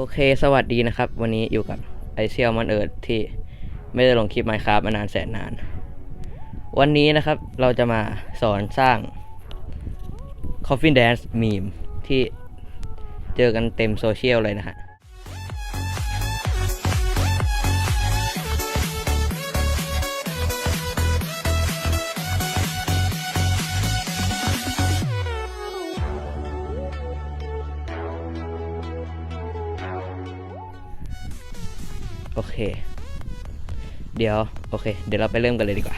โอเค สวัสดีนะครับ วันนี้อยู่กับไอเซียลมันเอิร์ดที่ไม่ได้ลงคลิปไมค์ครับมานานแสนนาน วันนี้นะครับเราจะมาสอนสร้าง Coffin Dance Meme ที่เจอกันเต็มโซเชียลเลยนะฮะ โอเค เดี๋ยวโอเค เดี๋ยวเราไปเริ่มกันเลยดีกว่า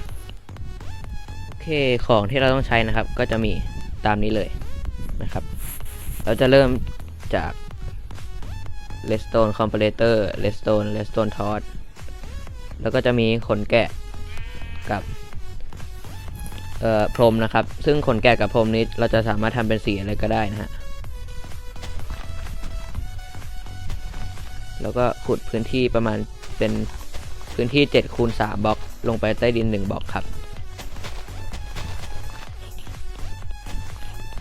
โอเคของที่เราต้องใช้นะครับ ก็จะมีตามนี้เลยนะครับ เราจะเริ่มจาก redstone comparator redstone redstone torch แล้วก็จะมีขนแกะกับเอ่อพรมนะครับ ซึ่งขนแกะกับพรมนี้เราจะสามารถทำเป็นสีอะไรก็ได้นะฮะแล้วก็ขุดพื้นที่ประมาณ เป็นพื้นที่7คูณ3บล็อกลงไปใต้ดิน 1บล็อกครับ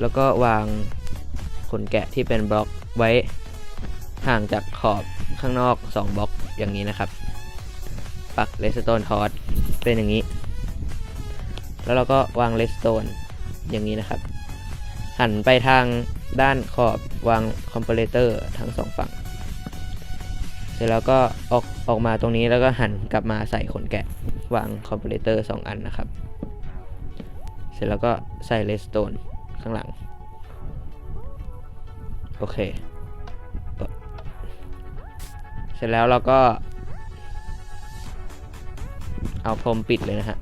แล้วก็วางขนแกะที่เป็นบล็อกไว้ห่างจากขอบข้างนอก 2บล็อกอย่างนี้นะครับ ปักเลสโตนทอสเป็นอย่างนี้ แล้วเราก็วางเลสโตนอย่างนี้นะครับ หันไปทางด้านขอบวางคอมเพลเตอร์ทั้งสองฝั่ง สร็จแล้วก็ออกออกมาตรงนี้แล้วก็หันกลับมาใส่ขนแกะวางคอมเพลเตอร์สองอันนะครับ เสร็จแล้วก็ใส่เลสโตนข้างหลัง โอเค เสร็จแล้วเราก็ เอาพรมปิดเลยนะฮะ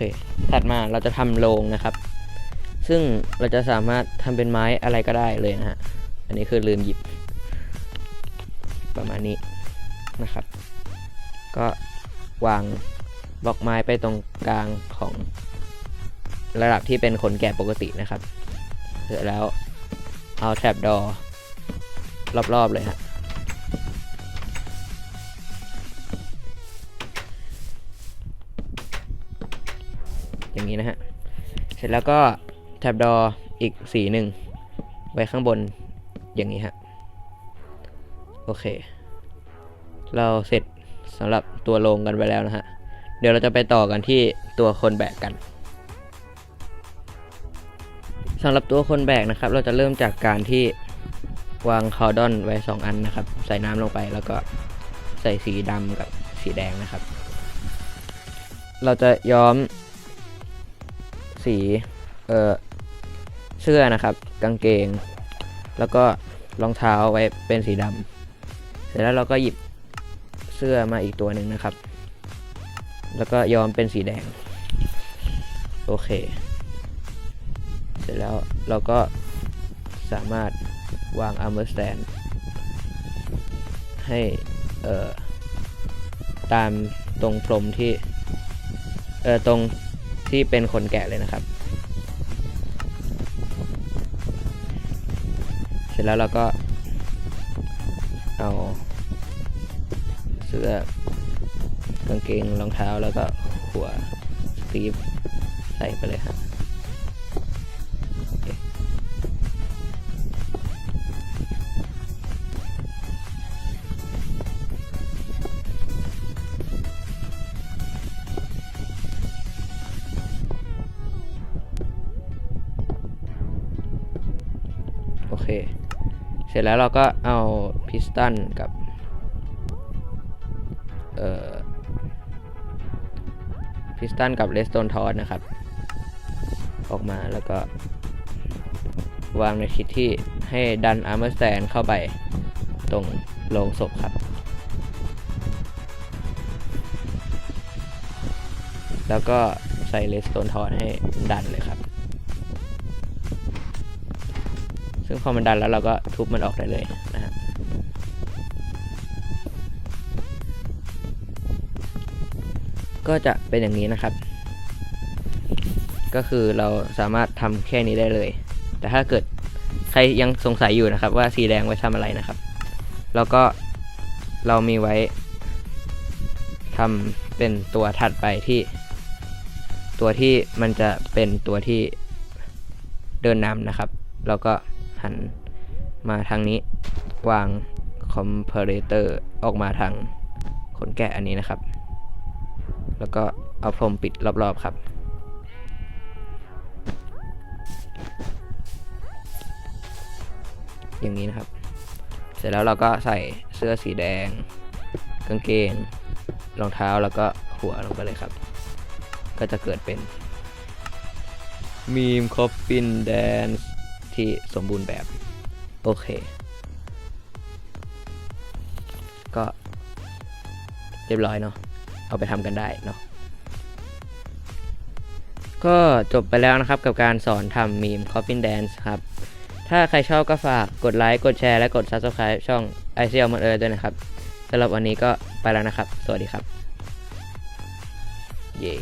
เค ถัดมาเราจะทำโรงนะครับ ซึ่งเราจะสามารถทำเป็นไม้อะไรก็ได้เลยนะฮะ อันนี้คือลืมหยิบ ประมาณนี้นะครับ ก็วางบล็อกไม้ไปตรงกลางของระดับที่เป็นขนแกะปกตินะครับ เสร็จแล้วเอาแทรปดอรอบๆเลยฮะ อย่างนี้นะฮะ เสร็จแล้วก็แท็บดออีกสีหนึ่งไว้ข้างบนอย่างนี้ฮะ โอเค เราเสร็จสำหรับตัวโลงกันไปแล้วนะฮะ เดี๋ยวเราจะไปต่อกันที่ตัวคนแบกกันสำหรับตัวคนแบกนะครับ เราจะเริ่มจากการที่วางคาวดอนไว้ 2 อันนะครับ ใส่น้ำลงไปแล้วก็ใส่สีดำกับสีแดงนะครับ เราจะย้อม สีเออเสื้อนะครับ กางเกง แล้วก็รองเท้าไว้เป็นสีดำเสร็จแล้วเราก็หยิบเสื้อมาอีกตัวหนึ่งนะครับ แล้วก็ย้อมเป็นสีแดง โอเค เสร็จแล้วเราก็สามารถวาง armor stand ให้เอ่อตามตรงพรมที่เอ่อตรง ที่เป็นขนแกะเลยนะครับ เสร็จแล้วเราก็เอาเสื้อกางเกงรองเท้าแล้วก็หัวสตีฟใส่ไปเลยครับ เสร็จแล้วเราก็เอาพิสตันกับเอ่อพิสตันกับเลสโตนทอสนะครับ ออกมาแล้วก็ วางในทิศที่ให้ดันอาร์เมอร์สแตนเข้าไปตรงโลงศพครับ แล้วก็ใส่เลสโตนทอสให้ดันเลยครับ ซึ่งพอมันดันแล้วเราก็ทุบมันออกได้เลยนะฮะก็จะเป็นอย่างนี้นะครับ ก็คือเราสามารถทำแค่นี้ได้เลย แต่ถ้าเกิดใครยังสงสัยอยู่นะครับ ว่าสีแดงไว้ทำอะไรนะครับ แล้วก็เรามีไว้ทำเป็นตัวถัดไปที่ ตัวที่มันจะเป็นตัวที่เดินนำนะครับ แล้วก็ หันมาทางนี้วางคอมเพลเตอร์ออกมาทางขนแกะอันนี้นะครับ แล้วก็เอาพรมปิดรอบๆครับ อย่างนี้นะครับ เสร็จแล้วเราก็ใส่เสื้อสีแดง กางเกง รองเท้าแล้วก็หัวลงไปเลยครับ ก็จะเกิดเป็นมีมคอฟฟินแดน ที่สมบูรณ์แบบ โอเค ก็เรียบร้อยเนาะเอาไปทำกันได้เนาะก็จบไปแล้วนะครับกับการสอนทำมีม Coffin Dance ครับ ถ้าใครชอบก็ฝากกดไลค์ กดแชร์ และกด Subscribe ช่อง i c l มันเออด้วยนะครับสำหรับวันนี้ก็ไปแล้วนะครับ สวัสดีครับ เย้